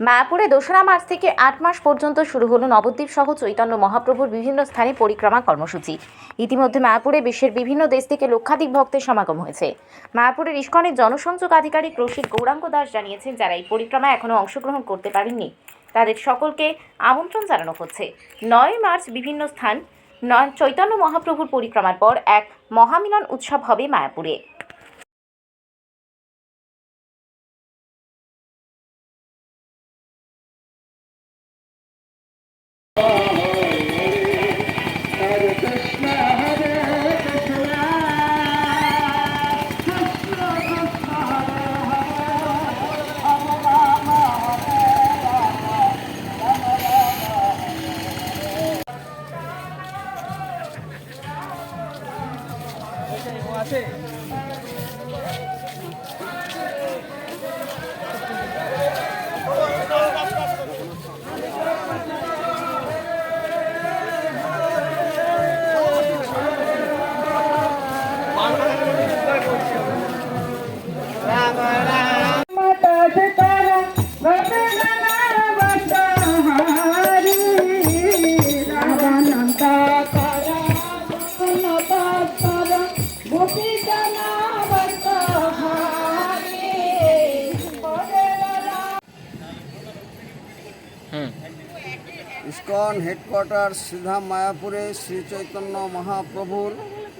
মায়াপুরে দোসরা মার্চ থেকে আট মাস পর্যন্ত শুরু হলো নবদ্বীপ সহ চৈতন্য মহাপ্রভুর বিভিন্ন স্থানে পরিক্রমা কর্মসূচি। ইতিমধ্যে মায়াপুরে বিশ্বের বিভিন্ন দেশ থেকে লক্ষাধিক ভক্তের সমাগম হয়েছে। মায়াপুরের ইস্কনের জনসংযোগ আধিকারিক রসিক গৌরাঙ্গ দাস জানিয়েছেন, যারা এই পরিক্রমায় এখনও অংশগ্রহণ করতে পারেননি, তাদের সকলকে আমন্ত্রণ জানানো হচ্ছে। নয় মার্চ বিভিন্ন স্থান, নয়, চৈতন্য মহাপ্রভুর পরিক্রমার পর এক মহামিলন উৎসব হবে মায়াপুরে। Mata ইস্কন হেডকোয়ার্টার সিধা মায়াপুরে শ্রী চৈতন্য মহাপ্রভুর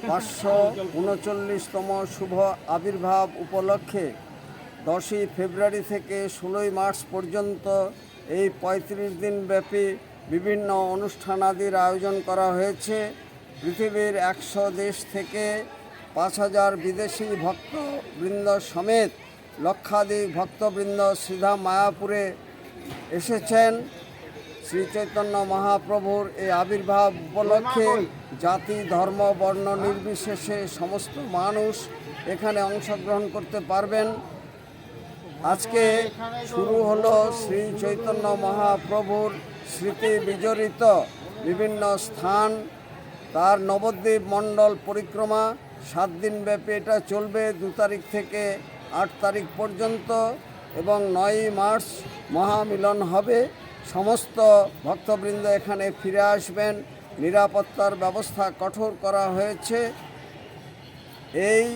পাঁচশো উনচল্লিশতম শুভ আবির্ভাব উপলক্ষে দশই ফেব্রুয়ারি থেকে ষোলোই মার্চ পর্যন্ত এই পঁয়ত্রিশ দিন ব্যাপী বিভিন্ন অনুষ্ঠানাদির আয়োজন করা হয়েছে। পৃথিবীর একশো দেশ থেকে পাঁচ হাজার বিদেশি ভক্তবৃন্দ সমেত লক্ষাধিক ভক্তবৃন্দ সিধা মায়াপুরে এসেছেন। শ্রী চৈতন্য মহাপ্রভুর এই আবির্ভাব উপলক্ষে জাতি, ধর্ম, বর্ণ নির্বিশেষে সমস্ত মানুষ এখানে অংশগ্রহণ করতে পারবেন। আজকে শুরু হলো শ্রী চৈতন্য মহাপ্রভুর স্মৃতি বিজড়িত বিভিন্ন স্থান। তার নবদ্বীপ মণ্ডল পরিক্রমা সাত দিন ব্যাপী এটা চলবে দু তারিখ থেকে আট তারিখ পর্যন্ত এবং নয়ই মার্চ মহামিলন হবে। সমস্ত ভক্তবৃন্দ এখানে ফিরে আসবেন। নিরাপত্তার ব্যবস্থা কঠোর করা হয়েছে। এই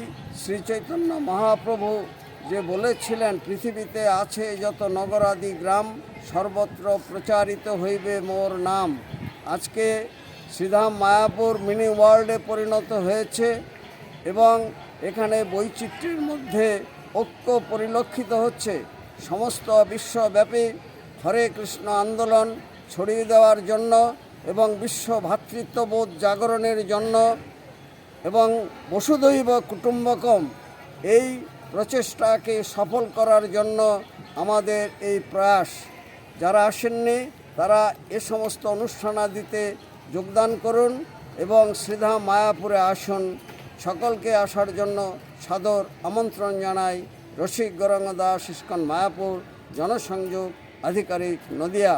শ্রী চৈতন্য মহাপ্রভু যে বলেছিলেন, পৃথিবীতে আছে যত নগরাদি গ্রাম, সর্বত্র প্রচারিত হইবে মোর নাম। আজকে শ্রীধাম মায়াপুর মিনি ওয়ার্ল্ডে পরিণত হয়েছে এবং এখানে বৈচিত্র্যের মধ্যে ঐক্য পরিলক্ষিত হচ্ছে। সমস্ত বিশ্বব্যাপী হরে কৃষ্ণ আন্দোলন ছড়িয়ে দেওয়ার জন্য এবং বিশ্ব ভ্রাতৃত্ববোধ জাগরণের জন্য এবং বসুদৈব কুটুম্বকম এই প্রচেষ্টাকে সফল করার জন্য আমাদের এই প্রয়াস। যারা আসেননি, তারা এ সমস্ত অনুষ্ঠানাদিতে যোগদান করুন এবং শ্রীধাম মায়াপুরে আসুন। সকলকে আসার জন্য সাদর আমন্ত্রণ জানাই। রসিক গৌরাঙ্গ দাস ইস্কন মায়াপুর, জনসংযোগ আধিকারিক নদিয়া